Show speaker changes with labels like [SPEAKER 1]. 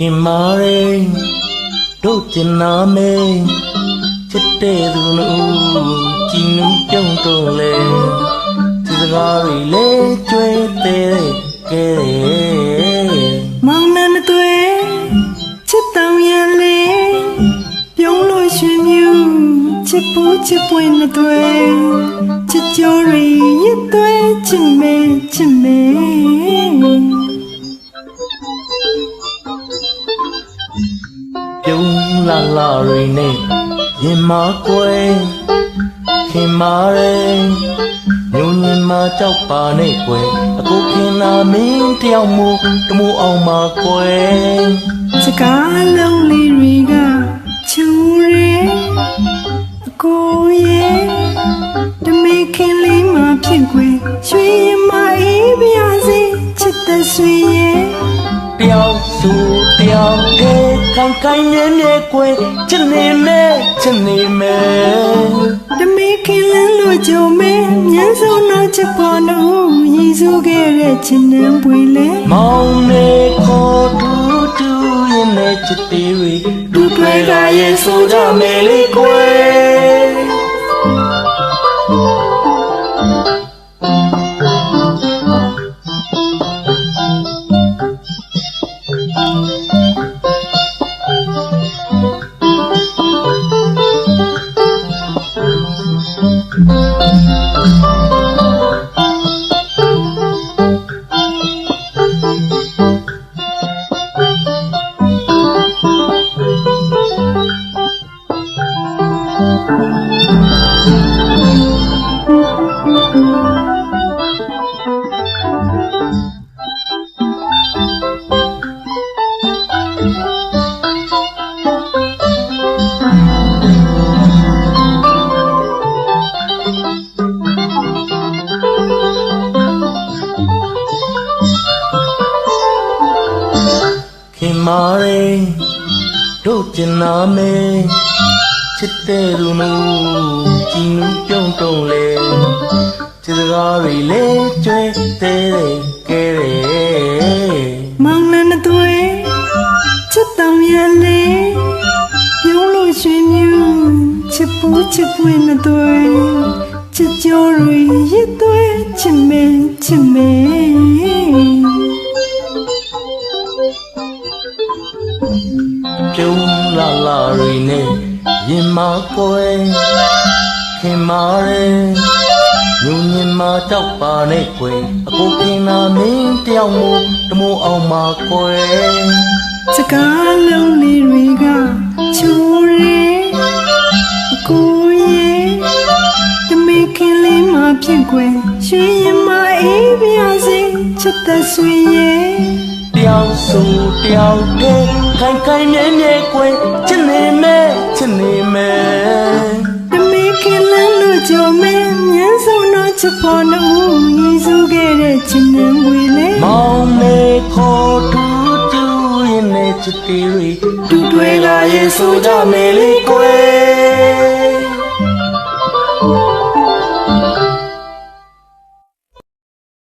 [SPEAKER 1] ခင်မာရင်တို့ကျင်နာမေချစ်တဲ့သူတို့ကြည်နူးပြုံးတော့လေဒီစကားတွေလေကျွေးတဲ့ကဲ
[SPEAKER 2] မောင်နှံတွေချစ်တောင်ရလေပြုံးလို့ရွှင်မြူချစ်ပူးချစ်ပွင့်တွေချစ်ကြိုးရီရစ်တွေချစ်မဲချစ်မဲ
[SPEAKER 1] လာလာတွေနဲ့ရင်မကွယ်ခင်မာရင်ညုံညင်မကြောက်ပါနဲ့ကွယ်အခုခင်လာမင်းတယောက်မူတမူအောင်မကွယ်
[SPEAKER 2] စကားလုံးလေးတွေကချူရဲအကိုရဲ့တမေခင်လေးမှဖြစ်ခွေရွှေရင်မအေးပြစေချစ်တဲ့ဆွေရဲ့
[SPEAKER 1] တယောက်သူတယောက် တည်းခံခိုင်းမြဲမြဲကွယ်ချစ်နေမယ်ချစ်နေမယ်
[SPEAKER 2] တမေခင်လန်းလို့ကြုံမဲညံစုံတော့ချစ်ပေါ်လို့ရည်စူးခဲ့တဲ့ချစ်နှံပွေလေ
[SPEAKER 1] မောင်နေခေါ်တူတူရင်နဲ့ချစ်သေးတွေဒုတွေကရဲ့ဆိုကြမယ်လေကွယ် ခင်မာရင်တို့ကျင်နာမေချစ်တဲ့လူနူကြည်နူးပြုံးတုံးလေချစ်စကားတွေလေကျွဲတဲ့ကဲတယ်
[SPEAKER 2] မောင်နှံတွေချစ်တောင်ရလေပြုံးလို့ရွှင်မြူချစ်ပူးချစ်ပွင့်တွေချစ်ကြိုးရီရစ်တွေချစ်မဲချစ်မဲ
[SPEAKER 1] ပြုံးလာလာတွေနဲ့ရင်မကွယ်ခင်မာရင်ညုံညင်မတောက်ပါနဲ့ကွယ်အခုခင်လာမင်းတယောက်မူတမိုးအောင်မကွယ်
[SPEAKER 2] စကားလုံးလေးတွေကချိုးရဲအကိုရဲ့တမေခင်လေးမှဖြစ်ခွေရွှေရင်မအေးပြစေချစ်တဲ့ဆွေရဲ့
[SPEAKER 1] တယောက်ဆိုတယောက်တည်း ခိုင်ခိုင်မြဲမြဲကွယ်ချစ်နေမယ်ချစ်နေမယ်
[SPEAKER 2] တမေခင်လန်းလို့ကြုံမယ်မြန်းစုံတော့ချစ်ဖို့နှုတ်ရည်စုခဲ့တဲ့ချစ်နေဝေလေ
[SPEAKER 1] မောင်မေခေါ်တူတူရင်နဲ့ချစ်တယ်ရီတူတွေ့လာရင်ဆိုကြမယ်လေကွယ်